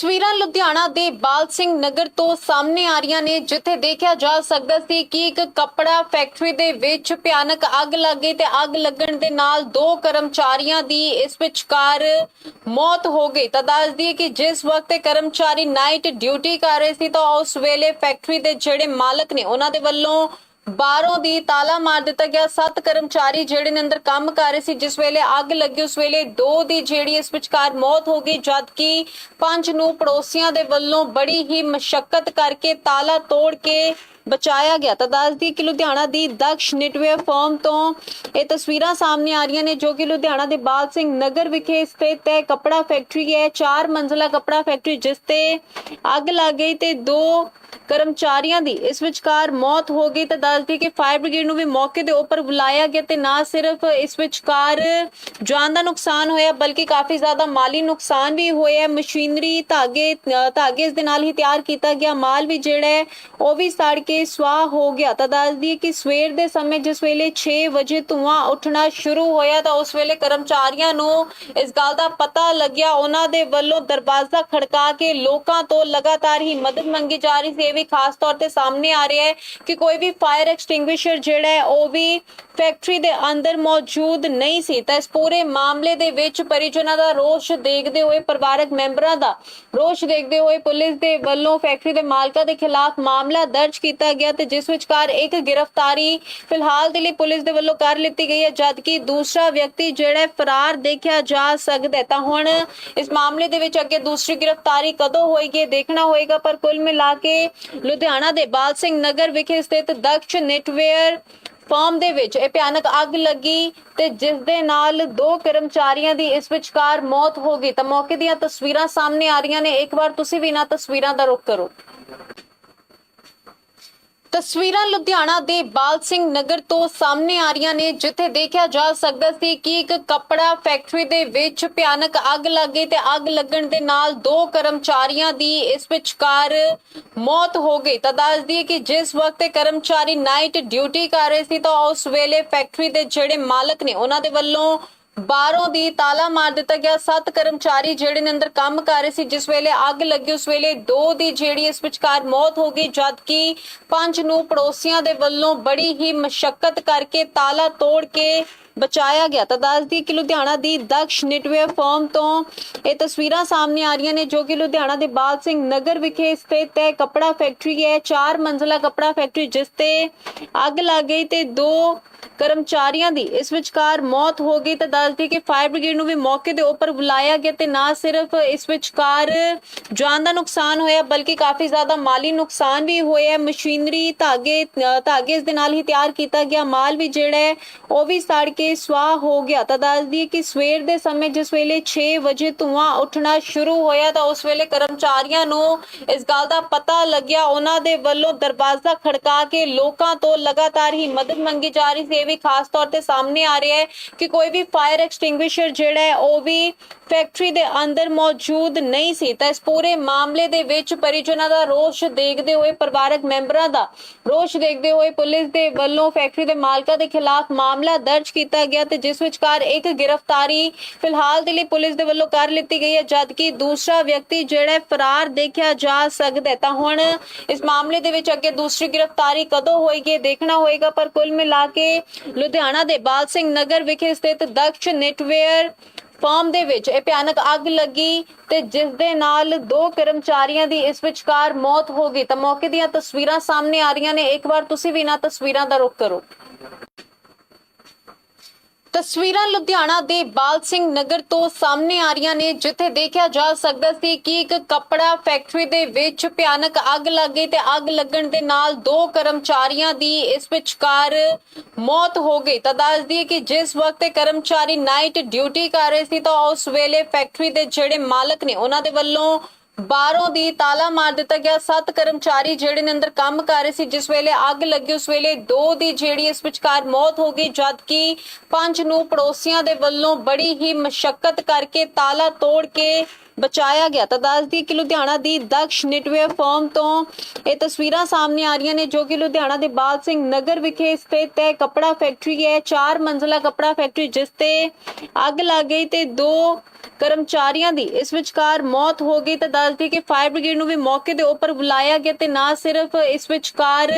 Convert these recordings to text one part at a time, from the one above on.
ਤਸਵੀਰਾਂ ਲੁਧਿਆਣਾ ਦੇ ਬਾਲ ਸਿੰਘ ਨਗਰ ਤੋਂ ਸਾਹਮਣੇ ਆ ਰਹੀਆਂ ਨੇ, ਜਿੱਥੇ ਦੇਖਿਆ ਜਾ ਸਕਦਾ ਸੀ ਕਿ ਇੱਕ ਕੱਪੜਾ ਫੈਕਟਰੀ ਦੇ ਵਿੱਚ ਭਿਆਨਕ ਅੱਗ ਲੱਗ ਗਈ ਤੇ ਅੱਗ ਲੱਗਣ ਦੇ ਨਾਲ ਦੋ ਕਰਮਚਾਰੀਆਂ ਦੀ ਇਸ ਵਿਚਕਾਰ ਮੌਤ ਹੋ ਗਈ। ਤਾਂ ਦੱਸ ਦਈਏ ਕਿ ਜਿਸ ਵਕਤ ਕਰਮਚਾਰੀ ਨਾਈਟ ਡਿਊਟੀ ਕਰ ਰਹੇ ਸੀ ਤਾਂ ਉਸ ਵੇਲੇ ਫੈਕਟਰੀ ਦੇ ਜਿਹੜੇ ਮਾਲਕ ਨੇ, ਉਹਨਾਂ ਦੇ ਵੱਲੋਂ ਬਾਹਰੋਂ ਦੀ ਤਾਲਾ ਮਾਰ ਦਿੱਤਾ ਗਿਆ। ਸੱਤ ਕਰਮਚਾਰੀ ਜਿਹੜੇ ਨੇ ਅੰਦਰ ਕੰਮ ਕਰ ਰਹੇ ਸੀ, ਜਿਸ ਵੇਲੇ ਅੱਗ ਲੱਗੀ, ਉਸ ਵੇਲੇ ਦੋ ਦੀ ਜਿਹੜੀ ਇਸ ਵਿਚਕਾਰ ਮੌਤ ਹੋ ਗਈ, ਜਦਕਿ ਪੰਜ ਨੂੰ ਪੜੋਸੀਆਂ ਦੇ ਵੱਲੋਂ ਬੜੀ ਹੀ ਮਸ਼ੱਕਤ ਕਰਕੇ ਤਾਲਾ ਤੋੜ ਕੇ ਬਚਾਇਆ ਗਿਆ ਤਾਂ ਦੱਸਦੀ ਕਿ ਲੁਧਿਆਣਾ ਦੀ ਦਕਸ਼ ਨਿਟਵੇਅਰ ਫਰਮ ਤੋਂ ਇਹ ਤਸਵੀਰਾਂ ਸਾਹਮਣੇ ਆ ਰਹੀਆਂ ਨੇ ਜੋ ਕਿ ਲੁਧਿਆਣਾ ਦੇ ਬਾਲ ਸਿੰਘ ਨਗਰ ਵਿਖੇ ਸਥਿਤ ਹੈ ਕਪੜਾ ਫੈਕਟਰੀ ਹੈ, ਚਾਰ ਮੰਜ਼ਲਾ ਕਪੜਾ ਫੈਕਟਰੀ ਜਿਸ ਤੇ ਅੱਗ ਲੱਗ ਗਈ ਤੇ ਦੋ ਕਰਮਚਾਰੀਆਂ ਦੀ ਇਸ ਵਿਚਕਾਰ ਮੌਤ ਹੋ ਗਈ ਤਾਂ ਦੱਸਦੀ ਕਿ ਫਾਇਰ ਬ੍ਰਿਗੇਡ ਨੂੰ ਵੀ ਮੌਕੇ ਦੇ ਉੱਪਰ ਬੁਲਾਇਆ ਗਿਆ ਤੇ ਨਾ ਸਿਰਫ ਇਸ ਵਿਚਕਾਰ ਜਾਨ ਦਾ ਨੁਕਸਾਨ ਹੋਇਆ ਬਲਕਿ ਕਾਫੀ ਜ਼ਿਆਦਾ ਮਾਲੀ ਨੁਕਸਾਨ ਵੀ ਹੋਇਆ। ਮਸ਼ੀਨਰੀ ਧਾਗੇ ਧਾਗੇ ਇਸ ਦੇ ਨਾਲ ਹੀ ਤਿਆਰ ਕੀਤਾ ਗਿਆ। ਮਾਲ ਵੀ ਜਿਹੜਾ ਹੈ, ਉਹ ਵੀ ਸੜ ਕੇ ਸਵਾਹ ਹੋ ਗਿਆ। ਤਾਂ ਦੱਸਦੀ ਕਿ ਸਵੇਰ ਦੇ ਸਮੇਂ ਜਿਸ ਵੇਲੇ 6 ਵਜੇ ਧੂਆਂ ਉੱਠਣਾ ਸ਼ੁਰੂ ਹੋਇਆ, ਤਾਂ ਉਸ ਵੇਲੇ ਕਰਮਚਾਰੀਆਂ ਨੂੰ ਇਸ ਗੱਲ ਦਾ ਪਤਾ ਲੱਗਿਆ। ਉਹਨਾਂ ਦੇ ਵੱਲੋਂ ਦਰਵਾਜ਼ਾ ਖੜਕਾ ਕੇ ਲੋਕਾਂ ਤੋਂ ਲਗਾਤਾਰ ਹੀ ਮਦਦ ਮੰਗੀ ਜਾ ਰਹੀ ਸੀ। ਇਹ ਵੀ ਖਾਸ ਤੌਰ ਤੇ ਸਾਹਮਣੇ ਆ ਰਿਹਾ ਹੈ ਕਿ ਕੋਈ ਵੀ ਫਾਇਰ ਐਕਸਟਿੰਗੁਇਸ਼ਰ ਜਿਹੜਾ ਹੈ, ਉਹ ਵੀ ਫੈਕਟਰੀ ਦੇ ਅੰਦਰ ਮੌਜੂਦ ਨਹੀਂ ਸੀ। ਤਾਂ ਇਸ ਪੂਰੇ ਮਾਮਲੇ ਦੇ ਵਿੱਚ ਪਰਿਜਨਾਂ ਦਾ ਰੋਸ਼ ਦੇਖਦੇ ਹੋਏ ਪਰਿਵਾਰਕ ਮੈਂਬਰਾਂ ਦਾ ਰੋਸ਼ ਦੇਖਦੇ ਹੋਏ ਪੁਲਿਸ ਦੇ ਵੱਲੋਂ ਫੈਕਟਰੀ ਦੇ ਮਾਲਕਾਂ ਦੇ ਖਿਲਾਫ ਮਾਮਲਾ ਦਰਜ ਕੀਤਾ ਗਿਆ ਤੇ ਜਿਸ ਵਿਚਕਾਰ ਇੱਕ ਗ੍ਰਿਫਤਾਰੀ ਫਿਲਹਾਲ ਦੇ ਲਈ ਪੁਲਿਸ ਦੇ ਵੱਲੋਂ ਕਰ ਲਿੱਤੀ ਗਈ ਹੈ, ਜਦਕਿ ਦੂਸਰਾ ਵਿਅਕਤੀ ਜਿਹੜਾ ਫਰਾਰ ਦੇਖਿਆ ਜਾ ਸਕਦਾ ਹੈ। ਤਾਂ ਹੁਣ ਇਸ ਮਾਮਲੇ ਦੇ ਵਿੱਚ ਅੱਗੇ ਦੂਸਰੀ ਗ੍ਰਿਫਤਾਰੀ ਕਦੋਂ ਹੋਏਗੀ ਦੇਖਣਾ ਹੋਏਗਾ, ਪਰ ਕੁੱਲ ਮਿਲਾ ਕੇ ਲੁਧਿਆਣਾ ਦੇ ਬਾਲ ਸਿੰਘ ਨਗਰ ਵਿਖੇ ਸਥਿਤ ਦਕਸ਼ ਨੈਟਵੇਅਰ ਫਾਰਮ ਦੇ ਵਿੱਚ ਇਹ ਭਿਆਨਕ ਅੱਗ ਲੱਗੀ ਤੇ ਜਿਸ ਦੇ ਨਾਲ ਦੋ ਕਰਮਚਾਰੀਆਂ ਦੀ ਇਸ ਵਿਚਕਾਰ ਮੌਤ ਹੋ ਗਈ। ਤਾਂ ਮੌਕੇ ਦੀਆਂ ਤਸਵੀਰਾਂ ਸਾਹਮਣੇ ਆ ਰਹੀਆਂ ਨੇ। ਇੱਕ ਵਾਰ ਤੁਸੀਂ ਵੀ ਇਹਨਾਂ ਤਸਵੀਰਾਂ ਦਾ ਰੁਖ ਕਰੋ। ਤਸਵੀਰਾਂ ਲੁਧਿਆਣਾ ਦੇ ਬਾਲ ਸਿੰਘ ਨਗਰ ਤੋਂ ਸਾਹਮਣੇ ਆ ਰਹੀਆਂ ਨੇ, ਜਿੱਥੇ ਦੇਖਿਆ ਜਾ ਸਕਦਾ ਸੀ ਕਿ ਇੱਕ ਕੱਪੜਾ ਫੈਕਟਰੀ ਦੇ ਵਿੱਚ ਭਿਆਨਕ ਅੱਗ ਲੱਗ ਗਈ ਤੇ ਅੱਗ ਲੱਗਣ ਦੇ ਨਾਲ ਦੋ ਕਰਮਚਾਰੀਆਂ ਦੀ ਇਸ ਵਿਚਕਾਰ ਮੌਤ ਹੋ ਗਈ। ਤਾਂ ਦੱਸ ਦਈਏ ਕਿ ਜਿਸ ਵਕਤ ਕਰਮਚਾਰੀ ਨਾਈਟ ਡਿਊਟੀ ਕਰ ਰਹੇ ਸੀ ਤਾਂ ਉਸ ਵੇਲੇ ਫੈਕਟਰੀ ਦੇ ਜਿਹੜੇ ਮਾਲਕ ਨੇ, ਉਹਨਾਂ ਦੇ ਵੱਲੋਂ ਬਾਹਰੋਂ ਦੀ ਤਾਲਾ ਮਾਰ ਦਿੱਤਾ ਗਿਆ। ਸੱਤ ਕਰਮਚਾਰੀ ਜਿਹੜੇ ਨੇ ਅੰਦਰ ਕੰਮ ਕਰ ਰਹੇ ਸੀ, ਜਿਸ ਵੇਲੇ ਅੱਗ ਲੱਗੀ, ਉਸ ਵੇਲੇ ਦੋ ਦੀ ਜਿਹੜੀ ਇਸ ਵਿਚਕਾਰ ਮੌਤ ਹੋ ਗਈ, ਜਦਕਿ ਪੰਜ ਨੂੰ ਪੜੋਸੀਆਂ ਦੇ ਵੱਲੋਂ ਬੜੀ ਹੀ ਮਸ਼ੱਕਤ ਕਰਕੇ ਤਾਲਾ ਤੋੜ ਕੇ ਬਚਾਇਆ ਗਿਆ। ਤਾਂ ਦੱਸਦੀ ਕਿ ਲੁਧਿਆਣਾ ਦੀ ਦਕਸ਼ ਨਿਟਵੇਅਰ ਫਰਮ ਤੋਂ ਇਹ ਤਸਵੀਰਾਂ ਸਾਹਮਣੇ ਆ ਰਹੀਆਂ ਨੇ, ਜੋ ਕਿ ਲੁਧਿਆਣਾ ਦੇ ਬਾਲ ਸਿੰਘ ਨਗਰ ਵਿਖੇ ਸਥਿਤ ਹੈ। ਕਪੜਾ ਫੈਕਟਰੀ ਹੈ, ਚਾਰ ਮੰਜ਼ਲਾ ਕਪੜਾ ਫੈਕਟਰੀ, ਜਿਸ ਤੇ ਅੱਗ ਲੱਗ ਗਈ ਤੇ ਦੋ ਕਰਮਚਾਰੀਆਂ ਦੀ ਇਸ ਵਿਚਕਾਰ ਮੌਤ ਹੋ ਗਈ। ਤਾਂ ਦੱਸਦੀ ਕਿ ਫਾਇਰ ਬ੍ਰਿਗੇਡ ਨੂੰ ਵੀ ਮੌਕੇ ਦੇ ਉੱਪਰ ਬੁਲਾਇਆ ਗਿਆ ਤੇ ਨਾ ਸਿਰਫ ਇਸ ਵਿਚਕਾਰ ਜਾਨ ਦਾ ਨੁਕਸਾਨ ਹੋਇਆ, ਬਲਕਿ ਕਾਫੀ ਜ਼ਿਆਦਾ ਮਾਲੀ ਨੁਕਸਾਨ ਵੀ ਹੋਇਆ। ਮਸ਼ੀਨਰੀ ਧਾਗੇ ਧਾਗੇ ਇਸ ਦੇ ਨਾਲ ਹੀ ਤਿਆਰ ਕੀਤਾ ਗਿਆ। ਮਾਲ ਵੀ ਜਿਹੜਾ ਹੈ, ਉਹ ਵੀ ਸੜ ਕੇ ਸਵਾਹ ਹੋ ਗਿਆ। ਤਾਂ ਦੱਸਦੀ ਕਿ ਸਵੇਰ ਦੇ ਸਮੇਂ ਜਿਸ ਵੇਲੇ 6 ਵਜੇ ਧੂਆਂ ਉੱਠਣਾ ਸ਼ੁਰੂ ਹੋਇਆ, ਤਾਂ ਉਸ ਵੇਲੇ ਕਰਮਚਾਰੀਆਂ ਨੂੰ ਇਸ ਗੱਲ ਦਾ ਪਤਾ ਲੱਗਿਆ। ਉਹਨਾਂ ਦੇ ਵੱਲੋਂ ਦਰਵਾਜ਼ਾ ਖੜਕਾ ਕੇ ਲੋਕਾਂ ਤੋਂ ਲਗਾਤਾਰ ਹੀ ਮਦਦ ਮੰਗੀ ਜਾ ਰਹੀ ਸੀ। ਇਹ ਵੀ ਖਾਸ ਤੌਰ ਤੇ ਸਾਹਮਣੇ ਆ ਰਿਹਾ ਹੈ ਕਿ ਕੋਈ ਵੀ ਫਾਇਰ ਐਕਸਟਿੰਗੁਇਸ਼ਰ ਜਿਹੜਾ ਹੈ, ਉਹ ਵੀ ਫੈਕਟਰੀ ਦੇ ਅੰਦਰ ਮੌਜੂਦ ਨਹੀਂ ਸੀ। ਤਾਂ ਇਸ ਪੂਰੇ ਮਾਮਲੇ ਦੇ ਵਿੱਚ ਪਰਿਜਨਾਂ ਦਾ ਰੋਸ਼ ਦੇਖਦੇ ਹੋਏ, ਪਰਿਵਾਰਕ ਮੈਂਬਰਾਂ ਦਾ ਰੋਸ਼ ਦੇਖਦੇ ਹੋਏ ਪੁਲਿਸ ਦੇ ਵੱਲੋਂ ਫੈਕਟਰੀ ਦੇ ਮਾਲਕਾਂ ਦੇ ਖਿਲਾਫ ਮਾਮਲਾ ਦਰਜ ਕੀਤਾ ਗਿਆ ਤੇ ਜਿਸ ਵਿਚਕਾਰ ਇੱਕ ਗ੍ਰਿਫਤਾਰੀ ਫਿਲਹਾਲ ਦੇ ਲਈ ਪੁਲਿਸ ਦੇ ਵੱਲੋਂ ਕਰ ਲਿੱਤੀ ਗਈ ਹੈ, ਜਦਕਿ ਦੂਸਰਾ ਵਿਅਕਤੀ ਜਿਹੜਾ ਫਰਾਰ ਦੇਖਿਆ ਜਾ ਸਕਦਾ ਹੈ। ਤਾਂ ਹੁਣ ਇਸ ਮਾਮਲੇ ਦੇ ਵਿੱਚ ਅੱਗੇ ਦੂਸਰੀ ਗ੍ਰਿਫਤਾਰੀ ਕਦੋਂ ਹੋਏਗੀ ਦੇਖਣਾ ਹੋਏਗਾ, ਪਰ ਕੁੱਲ ਮਿਲਾ ਕੇ ਲੁਧਿਆਣਾ ਦੇ ਬਾਲ ਸਿੰਘ ਨਗਰ ਵਿਖੇ ਸਥਿਤ ਦਕਸ਼ ਨੈਟਵੇਅਰ ਫਾਰਮ ਦੇ ਵਿੱਚ। ਇਹ ਭਿਆਨਕ ਅੱਗ ਲੱਗੀ ਤੇ ਜਿਸ ਦੇ ਨਾਲ ਦੋ ਕਰਮਚਾਰੀਆਂ ਦੀ ਇਸ ਵਿਚਕਾਰ ਮੌਤ ਹੋ ਗਈ। ਤਾਂ ਮੌਕੇ ਦੀਆਂ ਤਸਵੀਰਾਂ ਸਾਹਮਣੇ ਆ ਰਹੀਆਂ ਨੇ। ਇੱਕ ਵਾਰ ਤੁਸੀਂ ਵੀ ਇਹਨਾਂ ਤਸਵੀਰਾਂ ਦਾ ਰੁਖ ਕਰੋ। ਤਸਵੀਰਾਂ ਲੁਧਿਆਣਾ ਦੇ ਬਾਲ ਸਿੰਘ ਨਗਰ ਤੋਂ ਸਾਹਮਣੇ ਆ ਰਹੀਆਂ ਨੇ, ਜਿੱਥੇ ਦੇਖਿਆ ਜਾ ਸਕਦਾ ਸੀ ਕਿ ਇੱਕ ਕੱਪੜਾ ਫੈਕਟਰੀ ਦੇ ਵਿੱਚ ਭਿਆਨਕ ਅੱਗ ਲੱਗ ਗਈ ਤੇ ਅੱਗ ਲੱਗਣ ਦੇ ਨਾਲ ਦੋ ਕਰਮਚਾਰੀਆਂ ਦੀ ਇਸ ਵਿਚਕਾਰ ਮੌਤ ਹੋ ਗਈ। ਤਾਂ ਦੱਸ ਦਈਏ ਕਿ ਜਿਸ ਵਕਤ ਇਹ ਕਰਮਚਾਰੀ ਨਾਈਟ ਡਿਊਟੀ ਕਰ ਰਹੇ ਸੀ ਤਾਂ ਉਸ ਵੇਲੇ ਫੈਕਟਰੀ ਦੇ ਜਿਹੜੇ ਮਾਲਕ ਨੇ, ਉਹਨਾਂ ਦੇ ਵੱਲੋਂ ਬਾਹਰੋਂ ਦੀ ਤਾਲਾ ਮਾਰ ਦਿੱਤਾ ਗਿਆ। ਸੱਤ ਕਰਮਚਾਰੀ ਜਿਹੜੇ ਨੇ ਅੰਦਰ ਕੰਮ ਕਰ ਰਹੇ ਸੀ, ਜਿਸ ਵੇਲੇ ਅੱਗ ਲੱਗੀ, ਉਸ ਵੇਲੇ ਦੋ ਦੀ ਜਿਹੜੀ ਇਸ ਵਿਚਕਾਰ ਮੌਤ ਹੋ ਗਈ, ਜਦਕਿ ਪੰਜ ਨੂੰ ਪੜੋਸੀਆਂ ਦੇ ਵੱਲੋਂ ਬੜੀ ਹੀ ਮਸ਼ੱਕਤ ਕਰਕੇ ਤਾਲਾ ਤੋੜ ਕੇ ਬਚਾਇਆ ਗਿਆ ਤਾਂ ਦੱਸਦੀ ਕਿ ਲੁਧਿਆਣਾ ਦੀ ਦਕਸ਼ ਨਿਟਵੇਅਰ ਫਰਮ ਤੋਂ ਇਹ ਤਸਵੀਰਾਂ ਸਾਹਮਣੇ ਆ ਰਹੀਆਂ ਨੇ ਜੋ ਕਿ ਲੁਧਿਆਣਾ ਦੇ ਬਾਲ ਸਿੰਘ ਨਗਰ ਵਿਖੇ ਸਥਿਤ ਹੈ। ਕਪੜਾ ਫੈਕਟਰੀ ਹੈ, ਚਾਰ ਮੰਜ਼ਲਾ ਕਪੜਾ ਫੈਕਟਰੀ ਜਿਸ ਤੇ ਅੱਗ ਲੱਗ ਗਈ ਤੇ ਦੋ ਕਰਮਚਾਰੀਆਂ ਦੀ ਇਸ ਵਿਚਕਾਰ ਮੌਤ ਹੋ ਗਈ ਤਾਂ ਦੱਸਦੀ ਕਿ ਫਾਇਰ ਬ੍ਰਿਗੇਡ ਨੂੰ ਵੀ ਮੌਕੇ ਦੇ ਉੱਪਰ ਬੁਲਾਇਆ ਗਿਆ ਤੇ ਨਾ ਸਿਰਫ ਇਸ ਵਿਚਕਾਰ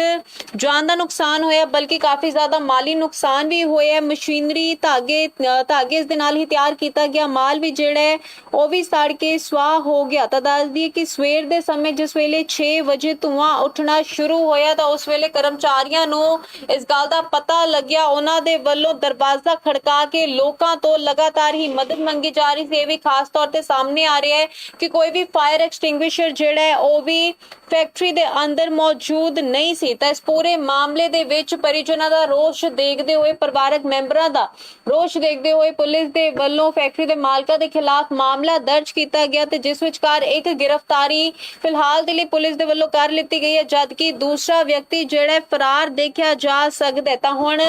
ਜਾਨ ਦਾ ਨੁਕਸਾਨ ਹੋਇਆ ਬਲਕਿ ਕਾਫੀ ਜ਼ਿਆਦਾ ਮਾਲੀ ਨੁਕਸਾਨ ਵੀ ਹੋਇਆ। ਮਸ਼ੀਨਰੀ ਧਾਗੇ ਧਾਗੇ ਇਸ ਦੇ ਨਾਲ ਹੀ ਤਿਆਰ ਕੀਤਾ ਗਿਆ। ਮਾਲ ਵੀ ਜਿਹੜਾ ਹੈ ਉਹ ਵੀ ਸੜ ਕੇ ਸਵਾਹ ਹੋ ਗਿਆ। ਤਾਂ ਦੱਸਦੀ ਹੈ ਕਿ ਸਵੇਰ ਦੇ ਸਮੇਂ ਜਿਸ ਵੇਲੇ 6 ਵਜੇ ਧੂਆਂ ਉੱਠਣਾ ਸ਼ੁਰੂ ਹੋਇਆ, ਤਾਂ ਉਸ ਵੇਲੇ ਕਰਮਚਾਰੀਆਂ ਨੂੰ ਇਸ ਗੱਲ ਦਾ ਪਤਾ ਲੱਗਿਆ। ਉਹਨਾਂ ਦੇ ਵੱਲੋਂ ਦਰਵਾਜ਼ਾ ਖੜਕਾ ਕੇ ਲੋਕਾਂ ਤੋਂ ਲਗਾਤਾਰ ਹੀ ਮਦਦ ਮੰਗੀ ਜਾ ਰਹੀ ਸੀ। ਇਹ ਵੀ ਖਾਸ ਤੌਰ ਤੇ ਸਾਹਮਣੇ ਆ ਰਿਹਾ ਹੈ ਕਿ ਕੋਈ ਵੀ ਫਾਇਰ ਐਕਸਟਿੰਗੁਇਸ਼ਰ ਜਿਹੜਾ ਹੈ, ਉਹ ਵੀ ਫੈਕਟਰੀ ਦੇ ਅੰਦਰ ਮੌਜੂਦ ਨਹੀਂ ਸੀ। ਤਾਂ ਇਸ ਪੂਰੇ ਮਾਮਲੇ ਦੇ ਵਿੱਚ ਪਰਿਜਨਾਂ ਦਾ ਰੋਸ਼ ਦੇਖਦੇ ਹੋਏ ਪਰਿਵਾਰਕ ਮੈਂਬਰਾਂ ਦਾ ਰੋਸ਼ ਦੇਖਦੇ ਹੋਏ ਪੁਲਿਸ ਦੇ ਵੱਲੋਂ ਫੈਕਟਰੀ ਦੇ ਮਾਲਕਾਂ ਦੇ ਖਿਲਾਫ ਮਾਮਲਾ ਦਰਜ ਕੀਤਾ ਗਿਆ ਤੇ ਜਿਸ ਵਿਚਕਾਰ ਇੱਕ ਗ੍ਰਿਫਤਾਰੀ ਫਿਲਹਾਲ ਦੇ ਲਈ ਪੁਲਿਸ ਦੇ ਵੱਲੋਂ ਕਰ ਲਿੱਤੀ ਗਈ ਹੈ, ਜਦਕਿ ਦੂਸਰਾ ਵਿਅਕਤੀ ਜਿਹੜਾ ਫਰਾਰ ਦੇਖਿਆ ਜਾ ਸਕਦਾ ਤਾਂ ਹੁਣ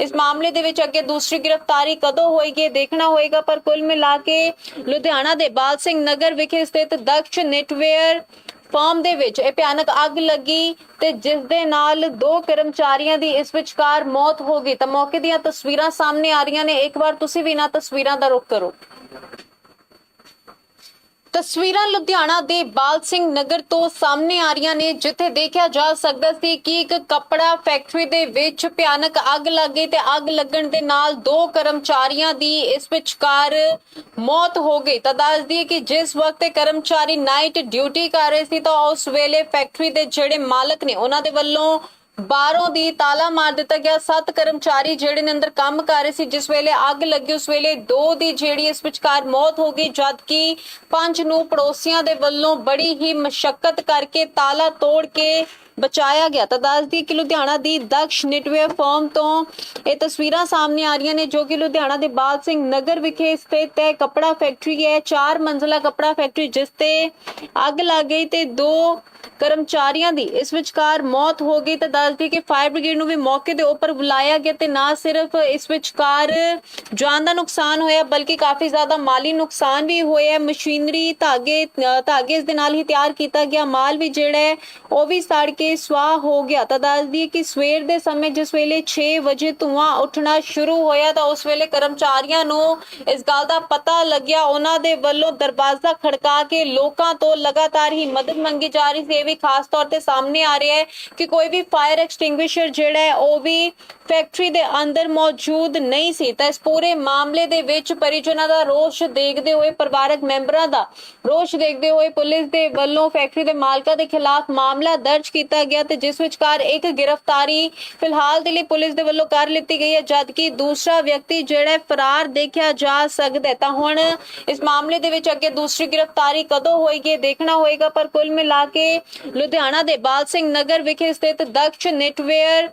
ਇਸ ਮਾਮਲੇ ਦੇ ਵਿੱਚ ਅੱਗੇ ਦੂਸਰੀ ਗ੍ਰਿਫਤਾਰੀ ਕਦੋਂ ਹੋਏਗੀ ਦੇਖਣਾ ਹੋਏਗਾ, ਪਰ ਕੁੱਲ ਮਿਲਾ ਕੇ ਲੁਧਿਆਣਾ ਦੇ ਬਾਲ ਸਿੰਘ ਨਗਰ ਵਿਖੇ ਸਥਿਤ ਦਕਸ਼ ਨੈਟਵੇਅਰ ਫਾਰਮ ਦੇ ਵਿੱਚ ਇਹ ਭਿਆਨਕ ਅੱਗ ਲੱਗੀ ਤੇ ਜਿਸ ਦੇ ਨਾਲ ਦੋ ਕਰਮਚਾਰੀਆਂ ਦੀ ਇਸ ਵਿਚਕਾਰ ਮੌਤ ਹੋ ਗਈ। ਤਾਂ ਮੌਕੇ ਦੀਆਂ ਤਸਵੀਰਾਂ ਸਾਹਮਣੇ ਆ ਰਹੀਆਂ ਨੇ। ਇੱਕ ਵਾਰ ਤੁਸੀਂ ਵੀ ਇਹਨਾਂ ਤਸਵੀਰਾਂ ਦਾ ਰੁਖ ਕਰੋ। ਤਸਵੀਰਾਂ ਲੁਧਿਆਣਾ ਦੇ ਬਾਲ ਸਿੰਘ ਨਗਰ ਤੋਂ ਸਾਹਮਣੇ ਆ ਰਹੀਆਂ ਨੇ, ਜਿੱਥੇ ਦੇਖਿਆ ਜਾ ਸਕਦਾ ਸੀ ਕਿ ਇੱਕ ਕੱਪੜਾ ਫੈਕਟਰੀ ਦੇ ਵਿੱਚ ਭਿਆਨਕ ਅੱਗ ਲੱਗ ਗਈ ਤੇ ਅੱਗ ਲੱਗਣ ਦੇ ਨਾਲ ਦੋ ਕਰਮਚਾਰੀਆਂ ਦੀ ਇਸ ਵਿਚਕਾਰ ਮੌਤ ਹੋ ਗਈ। ਤਾਂ ਦੱਸਦੀ ਹੈ ਕਿ ਜਿਸ ਵਕਤ ਕਰਮਚਾਰੀ ਨਾਈਟ ਡਿਊਟੀ ਕਰ ਰਹੇ ਸੀ ਤਾਂ ਉਸ ਵੇਲੇ ਫੈਕਟਰੀ ਦੇ ਜਿਹੜੇ ਮਾਲਕ ਨੇ, ਉਹਨਾਂ ਦੇ ਵੱਲੋਂ ਬਾਹਰੋਂ ਦੀ ਤਾਲਾ ਮਾਰ ਦਿੱਤਾ ਗਿਆ। ਸੱਤ ਕਰਮਚਾਰੀ ਜਿਹੜੇ ਨੇ ਅੰਦਰ ਕੰਮ ਕਰ ਰਹੇ ਸੀ, ਜਿਸ ਵੇਲੇ ਅੱਗ ਲੱਗੀ, ਉਸ ਵੇਲੇ ਦੋ ਦੀ ਜਿਹੜੀ ਇਸ ਵਿਚਕਾਰ ਮੌਤ ਹੋ ਗਈ, ਜਦਕਿ ਪੰਜ ਨੂੰ ਪੜੋਸੀਆਂ ਦੇ ਵੱਲੋਂ ਬੜੀ ਹੀ ਮਸ਼ੱਕਤ ਕਰਕੇ ਤਾਲਾ ਤੋੜ ਕੇ ਬਚਾਇਆ ਗਿਆ। ਤਾਂ ਦੱਸਦੀ ਕਿ ਲੁਧਿਆਣਾ ਦੀ ਦਕਸ਼ ਨਿਟਵੇਅਰ ਫਰਮ ਤੋਂ ਇਹ ਤਸਵੀਰਾਂ ਸਾਹਮਣੇ ਆ ਰਹੀਆਂ ਨੇ, ਜੋ ਕਿ ਲੁਧਿਆਣਾ ਦੇ ਬਾਲ ਸਿੰਘ ਨਗਰ ਵਿਖੇ ਸਥਿਤ ਹੈ। ਕਪੜਾ ਫੈਕਟਰੀ ਹੈ, ਚਾਰ ਮੰਜ਼ਲਾ ਕਪੜਾ ਫੈਕਟਰੀ, ਜਿਸ ਤੇ ਅੱਗ ਲੱਗ ਗਈ ਤੇ ਦੋ ਕਰਮਚਾਰੀਆਂ ਦੀ। ਇਸ ਵਿਚਕਾਰ ਮੌਤ ਹੋ ਗਈ ਤਾਂ ਦੱਸਦੀ ਕਿ ਫਾਇਰ ਬ੍ਰਿਗੇਡ ਨੂੰ ਵੀ ਮੌਕੇ ਦੇ ਉੱਪਰ ਬੁਲਾਇਆ ਗਿਆ ਤੇ ਨਾ ਸਿਰਫ ਇਸ ਵਿਚਕਾਰ ਜਾਨ ਦਾ ਨੁਕਸਾਨ ਹੋਇਆ, ਬਲਕਿ ਕਾਫੀ ਜ਼ਿਆਦਾ ਮਾਲੀ ਨੁਕਸਾਨ ਵੀ ਹੋਇਆ। ਮਸ਼ੀਨਰੀ ਧਾਗੇ ਧਾਗੇ ਇਸ ਦੇ ਨਾਲ ਹੀ ਤਿਆਰ ਕੀਤਾ ਗਿਆ। ਮਾਲ ਵੀ ਜਿਹੜਾ ਹੈ, ਉਹ ਵੀ ਸੜ ਕੇ ਸਵਾਹ ਹੋ ਗਿਆ। ਤਾਂ ਦੱਸਦੀ ਕਿ ਸਵੇਰ ਦੇ ਸਮੇਂ ਜਿਸ ਵੇਲੇ 6 ਵਜੇ ਧੂਆਂ ਉੱਠਣਾ ਸ਼ੁਰੂ ਹੋਇਆ ਤਾਂ ਉਸ ਵੇਲੇ ਕਰਮਚਾਰੀਆਂ ਨੂੰ ਇਸ ਗੱਲ ਦਾ ਪਤਾ ਲੱਗਿਆ। ਉਹਨਾਂ ਦੇ ਵੱਲੋਂ ਦਰਵਾਜ਼ਾ ਖੜਕਾ ਕੇ ਲੋਕਾਂ ਤੋਂ ਲਗਾਤਾਰ ਹੀ ਮਦਦ ਮੰਗੀ ਜਾ ਰਹੀ ਸੀ। ਇਹ ਵੀ ਖਾਸ ਤੌਰ ਤੇ ਸਾਹਮਣੇ ਆ ਰਿਹਾ ਹੈ ਕਿ ਕੋਈ ਵੀ ਫਾਇਰ ਐਕਸਟਿੰਗੁਇਸ਼ਰ ਜਿਹੜਾ ਹੈ, ਉਹ ਵੀ ਫੈਕਟਰੀ ਦੇ ਅੰਦਰ ਮੌਜੂਦ ਨਹੀਂ ਸੀ। ਤਾਂ ਇਸ ਪੂਰੇ ਮਾਮਲੇ ਦੇ ਵਿੱਚ ਪਰਿਜਨਾਂ ਦਾ ਰੋਸ਼ ਦੇਖਦੇ ਹੋਏ, ਪਰਿਵਾਰਕ ਮੈਂਬਰਾਂ ਦਾ ਰੋਸ਼ ਦੇਖਦੇ ਹੋਏ ਪੁਲਿਸ ਦੇ ਵੱਲੋਂ ਫੈਕਟਰੀ ਦੇ ਮਾਲਕਾਂ ਦੇ ਖਿਲਾਫ ਮਾਮਲਾ ਦਰਜ ਕੀਤਾ ਗਿਆ ਤੇ ਜਿਸ ਵਿਚਕਾਰ ਇੱਕ ਗ੍ਰਿਫਤਾਰੀ ਫਿਲਹਾਲ ਦੇ ਲਈ ਪੁਲਿਸ ਦੇ ਵੱਲੋਂ ਕਰ ਲਿੱਤੀ ਗਈ ਹੈ, ਜਦਕਿ ਦੂਸਰਾ ਵਿਅਕਤੀ ਜਿਹੜਾ ਫਰਾਰ ਦੇਖਿਆ ਜਾ ਸਕਦਾ ਹੈ। ਤਾਂ ਹੁਣ ਇਸ ਮਾਮਲੇ ਦੇ ਵਿੱਚ ਅੱਗੇ ਦੂਸਰੀ ਗ੍ਰਿਫਤਾਰੀ ਕਦੋਂ ਹੋਏਗੀ ਦੇਖਣਾ ਹੋਏਗਾ, ਪਰ ਕੁੱਲ ਮਿਲਾ ਕੇ ਲੁਧਿਆਣਾ ਦੇ ਬਾਲ ਸਿੰਘ ਨਗਰ ਵਿਖੇ ਸਥਿਤ ਦਕਸ਼ ਨੈਟਵੇਅਰ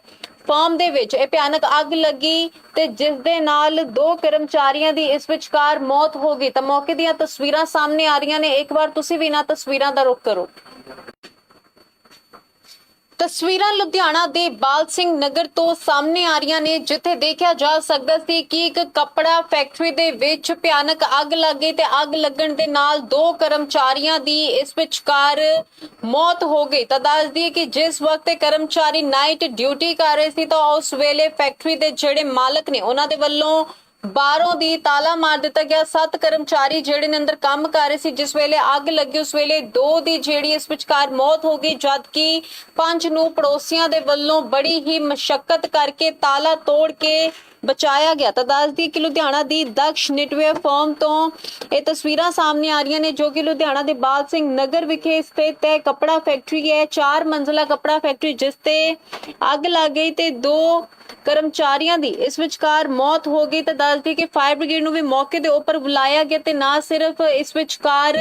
ਫਾਰਮ ਦੇ ਵਿੱਚ ਇਹ ਭਿਆਨਕ ਅੱਗ ਲੱਗੀ ਤੇ ਜਿਸ ਦੇ ਨਾਲ ਦੋ ਕਰਮਚਾਰੀਆਂ ਦੀ ਇਸ ਵਿਚਕਾਰ ਮੌਤ ਹੋ ਗਈ। ਤਾਂ ਮੌਕੇ ਦੀਆਂ ਤਸਵੀਰਾਂ ਸਾਹਮਣੇ ਆ ਰਹੀਆਂ ਨੇ। ਇੱਕ ਵਾਰ ਤੁਸੀਂ ਵੀ ਇਹਨਾਂ ਤਸਵੀਰਾਂ ਦਾ ਰੁਖ ਕਰੋ। ਤਸਵੀਰਾਂ ਲੁਧਿਆਣਾ ਦੇ ਬਾਲ ਸਿੰਘ ਨਗਰ ਤੋਂ ਸਾਹਮਣੇ ਆ ਰਹੀਆਂ ਨੇ, ਜਿੱਥੇ ਦੇਖਿਆ ਜਾ ਸਕਦਾ ਸੀ ਕਿ ਇੱਕ ਕੱਪੜਾ ਫੈਕਟਰੀ ਦੇ ਵਿੱਚ ਭਿਆਨਕ ਅੱਗ ਲੱਗ ਗਈ ਤੇ ਅੱਗ ਲੱਗਣ ਦੇ ਨਾਲ ਦੋ ਕਰਮਚਾਰੀਆਂ ਦੀ ਇਸ ਵਿਚਕਾਰ ਮੌਤ ਹੋ ਗਈ। ਤਾਂ ਦੱਸਦੀ ਹੈ ਕਿ ਜਿਸ ਵਕਤ ਕਰਮਚਾਰੀ ਨਾਈਟ ਡਿਊਟੀ ਕਰ ਰਹੇ ਸੀ ਤਾਂ ਉਸ ਵੇਲੇ ਫੈਕਟਰੀ ਦੇ ਜਿਹੜੇ ਮਾਲਕ ਨੇ, ਉਹਨਾਂ ਦੇ ਵੱਲੋਂ ਬਾਹਰੋਂ ਦੀ ਤਾਲਾ ਮਾਰ ਦਿੱਤਾ ਗਿਆ। ਸੱਤ ਕਰਮਚਾਰੀ ਜਿਹੜੇ ਨੇ ਅੰਦਰ ਕੰਮ ਕਰ ਰਹੇ ਸੀ, ਜਿਸ ਵੇਲੇ ਅੱਗ ਲੱਗੀ, ਉਸ ਵੇਲੇ ਦੋ ਦੀ ਜਿਹੜੀ ਇਸ ਵਿਚਕਾਰ ਮੌਤ ਹੋ ਗਈ, ਜਦਕਿ ਪੰਜ ਨੂੰ ਪੜੋਸੀਆਂ ਦੇ ਵੱਲੋਂ ਬੜੀ ਹੀ ਮਸ਼ੱਕਤ ਕਰਕੇ ਤਾਲਾ ਤੋੜ ਕੇ ਬਚਾਇਆ ਗਿਆ। ਤਾਂ ਦੱਸਦੀ ਕਿ ਲੁਧਿਆਣਾ ਦੀ ਦਕਸ਼ ਨਿਟਵੇਅਰ ਫਰਮ ਤੋਂ ਇਹ ਤਸਵੀਰਾਂ ਸਾਹਮਣੇ ਆ ਰਹੀਆਂ ਨੇ, ਜੋ ਕਿ ਲੁਧਿਆਣਾ ਦੇ ਬਾਲ ਸਿੰਘ ਨਗਰ ਵਿਖੇ ਸਥਿਤ ਹੈ ਕਪੜਾ ਫੈਕਟਰੀ ਹੈ, ਚਾਰ ਮੰਜ਼ਲਾ ਕਪੜਾ ਫੈਕਟਰੀ, ਜਿਸ ਤੇ ਅੱਗ ਲੱਗ ਗਈ ਤੇ ਦੋ ਕਰਮਚਾਰੀਆਂ ਦੀ ਇਸ ਵਿਚਕਾਰ ਮੌਤ ਹੋ ਗਈ। ਤਾਂ ਦੱਸਦੀ ਕਿ ਫਾਇਰ ਬ੍ਰਿਗੇਡ ਨੂੰ ਵੀ ਮੌਕੇ ਦੇ ਉੱਪਰ ਬੁਲਾਇਆ ਗਿਆ ਤੇ ਨਾ ਸਿਰਫ ਇਸ ਵਿਚਕਾਰ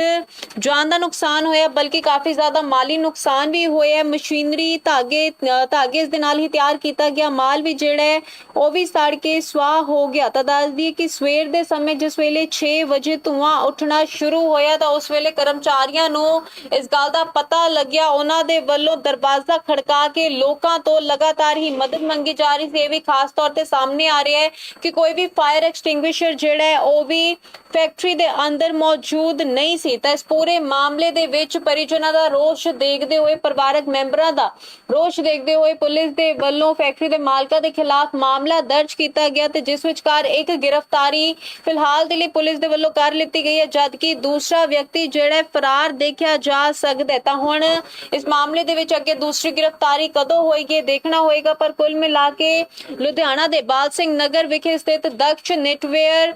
ਜਾਨ ਦਾ ਨੁਕਸਾਨ ਹੋਇਆ, ਬਲਕਿ ਕਾਫੀ ਜ਼ਿਆਦਾ ਮਾਲੀ ਨੁਕਸਾਨ ਵੀ ਹੋਇਆ ਮਸ਼ੀਨਰੀ ਧਾਗੇ ਧਾਗੇ ਇਸ ਦੇ ਨਾਲ ਹੀ ਤਿਆਰ ਕੀਤਾ ਗਿਆ। ਮਾਲ ਵੀ ਜਿਹੜਾ ਹੈ, ਉਹ ਵੀ ਸੜ ਕੇ ਸਵਾਹ ਹੋ ਗਿਆ। ਤਾਂ ਦੱਸਦੀ ਹੈ ਕਿ ਸਵੇਰ ਦੇ ਸਮੇਂ ਜਿਸ ਵੇਲੇ 6 ਵਜੇ ਧੂਆਂ ਉੱਠਣਾ ਸ਼ੁਰੂ ਹੋਇਆ, ਤਾਂ ਉਸ ਵੇਲੇ ਕਰਮਚਾਰੀਆਂ ਨੂੰ ਇਸ ਗੱਲ ਦਾ ਪਤਾ ਲੱਗਿਆ। ਉਹਨਾਂ ਦੇ ਵੱਲੋਂ ਦਰਵਾਜ਼ਾ ਖੜਕਾ ਕੇ ਲੋਕਾਂ ਤੋਂ ਲਗਾਤਾਰ ਹੀ ਮਦਦ ਮੰਗੀ ਜਾ ਰਹੀ ਸੀ। ਇਹ ਵੀ ਖਾਸ ਤੌਰ ਤੇ ਸਾਹਮਣੇ ਆ ਰਿਹਾ ਹੈ ਕਿ ਕੋਈ ਵੀ ਫਾਇਰ ਐਕਸਟਿੰਗੁਇਸ਼ਰ ਜਿਹੜਾ ਹੈ, ਉਹ ਵੀ ਫੈਕਟਰੀ ਦੇ ਅੰਦਰ ਮੌਜੂਦ ਨਹੀਂ ਸੀ। ਤਾਂ ਇਸ ਪੂਰੇ ਮਾਮਲੇ ਦੇ ਵਿੱਚ ਪਰਿਜਨਾਂ ਦਾ ਰੋਸ਼ ਦੇਖਦੇ ਹੋਏ ਪਰਿਵਾਰਕ ਮੈਂਬਰਾਂ ਦਾ ਰੋਸ਼ ਦੇਖਦੇ ਹੋਏ ਪੁਲਿਸ ਦੇ ਵੱਲੋਂ ਫੈਕਟਰੀ ਦੇ ਮਾਲਕਾਂ ਦੇ ਖਿਲਾਫ ਮਾਮਲਾ ਦਰਜ ਕੀਤਾ ਗਿਆ ਤੇ ਜਿਸ ਵਿਚਕਾਰ ਇੱਕ ਗ੍ਰਿਫਤਾਰੀ ਫਿਲਹਾਲ ਦੇ ਲਈ ਪੁਲਿਸ ਦੇ ਵੱਲੋਂ ਕਰ ਲਿੱਤੀ ਗਈ ਹੈ, ਜਦਕਿ ਦੂਸਰਾ ਵਿਅਕਤੀ ਜਿਹੜਾ ਫਰਾਰ ਦੇਖਿਆ ਜਾ ਸਕਦਾ ਹੈ। ਤਾਂ ਹੁਣ ਇਸ ਮਾਮਲੇ ਦੇ ਵਿੱਚ ਅੱਗੇ ਦੂਸਰੀ ਗ੍ਰਿਫਤਾਰੀ ਕਦੋਂ ਹੋਏਗੀ ਦੇਖਣਾ ਹੋਏਗਾ, ਪਰ ਕੁੱਲ ਮਿਲਾ ਕੇ ਲੁਧਿਆਣਾ ਦੇ ਬਾਲ ਸਿੰਘ ਨਗਰ ਵਿਖੇ ਸਥਿਤ ਦਕਸ਼ ਨੈਟਵੇਅਰ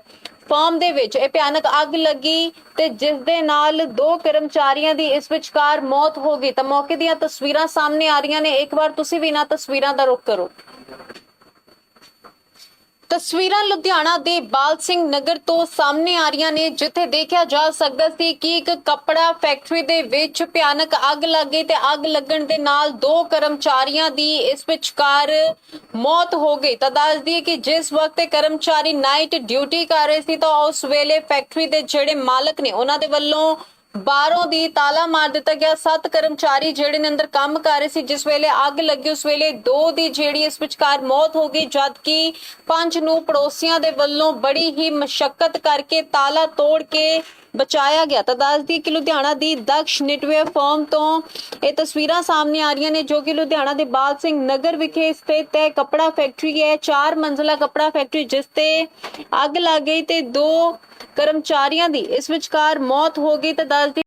ਫਾਰਮ ਦੇ ਵਿੱਚ ਇਹ ਭਿਆਨਕ ਅੱਗ ਲੱਗੀ ਤੇ ਜਿਸ ਦੇ ਨਾਲ ਦੋ ਕਰਮਚਾਰੀਆਂ ਦੀ ਇਸ ਵਿਚਕਾਰ ਮੌਤ ਹੋ ਗਈ। ਤਾਂ ਮੌਕੇ ਦੀਆਂ ਤਸਵੀਰਾਂ ਸਾਹਮਣੇ ਆ ਰਹੀਆਂ ਨੇ। ਇੱਕ ਵਾਰ ਤੁਸੀਂ ਵੀ ਇਹਨਾਂ ਤਸਵੀਰਾਂ ਦਾ ਰੁਖ ਕਰੋ। ਤਸਵੀਰਾਂ ਲੁਧਿਆਣਾ ਦੇ ਬਾਲ ਸਿੰਘ ਨਗਰ ਤੋਂ ਸਾਹਮਣੇ ਆ ਰਹੀਆਂ ਨੇ, ਜਿੱਥੇ ਦੇਖਿਆ ਜਾ ਸਕਦਾ ਸੀ ਕਿ ਇੱਕ ਕੱਪੜਾ ਫੈਕਟਰੀ ਦੇ ਵਿੱਚ ਭਿਆਨਕ ਅੱਗ ਲੱਗ ਗਈ ਤੇ ਅੱਗ ਲੱਗਣ ਦੇ ਨਾਲ ਦੋ ਕਰਮਚਾਰੀਆਂ ਦੀ ਇਸ ਵਿਚਕਾਰ ਮੌਤ ਹੋ ਗਈ। ਤਾਂ ਦੱਸਦੀ ਦਈਏ ਕਿ ਜਿਸ ਵਕਤ ਇਹ ਕਰਮਚਾਰੀ ਨਾਈਟ ਡਿਊਟੀ ਕਰ ਰਹੇ ਸੀ, ਤਾਂ ਉਸ ਵੇਲੇ ਫੈਕਟਰੀ ਦੇ ਜਿਹੜੇ ਮਾਲਕ ਨੇ, ਉਹਨਾਂ ਦੇ ਵੱਲੋਂ ਬਾਹਰੋਂ ਦੀ ਤਾਲਾ ਮਾਰ ਦਿੱਤਾ ਗਿਆ। ਸੱਤ ਕਰਮਚਾਰੀ ਜਿਹੜੇ ਨੇ ਅੰਦਰ ਕੰਮ ਕਰ ਰਹੇ ਸੀ, ਜਿਸ ਵੇਲੇ ਅੱਗ ਲੱਗੀ, ਉਸ ਵੇਲੇ ਦੋ ਦੀ ਜਿਹੜੀ ਇਸ ਵਿਚਕਾਰ ਮੌਤ ਹੋ ਗਈ, ਜਦਕਿ ਪੰਜ ਨੂੰ ਪੜੋਸੀਆਂ ਦੇ ਵੱਲੋਂ ਬੜੀ ਹੀ ਮਸ਼ੱਕਤ ਕਰਕੇ ਤਾਲਾ ਤੋੜ ਕੇ ਬਚਾਇਆ ਗਿਆ। ਤਾਂ ਦੱਸਦੀ ਕਿ ਲੁਧਿਆਣਾ ਦੀ ਦਕਸ਼ ਨਿਟਵੇਅਰ ਫਾਰਮ ਤੋਂ ਇਹ ਤਸਵੀਰਾਂ ਸਾਹਮਣੇ ਆ ਰਹੀਆਂ ਨੇ, ਜੋ ਕਿ ਲੁਧਿਆਣਾ ਦੇ ਬਾਲ ਸਿੰਘ ਨਗਰ ਵਿਖੇ ਸਥਿਤ ਹੈ। ਕਪੜਾ ਫੈਕਟਰੀ ਹੈ, ਚਾਰ ਮੰਜ਼ਲਾ ਕਪੜਾ ਫੈਕਟਰੀ, ਜਿਸ ਤੇ ਅੱਗ ਲੱਗ ਗਈ ਤੇ ਦੋ ਕਰਮਚਾਰੀਆਂ ਦੀ। ਇਸ ਵਿਚਕਾਰ ਮੌਤ ਹੋ ਗਈ ਤਾਂ ਦੱਸਦੀ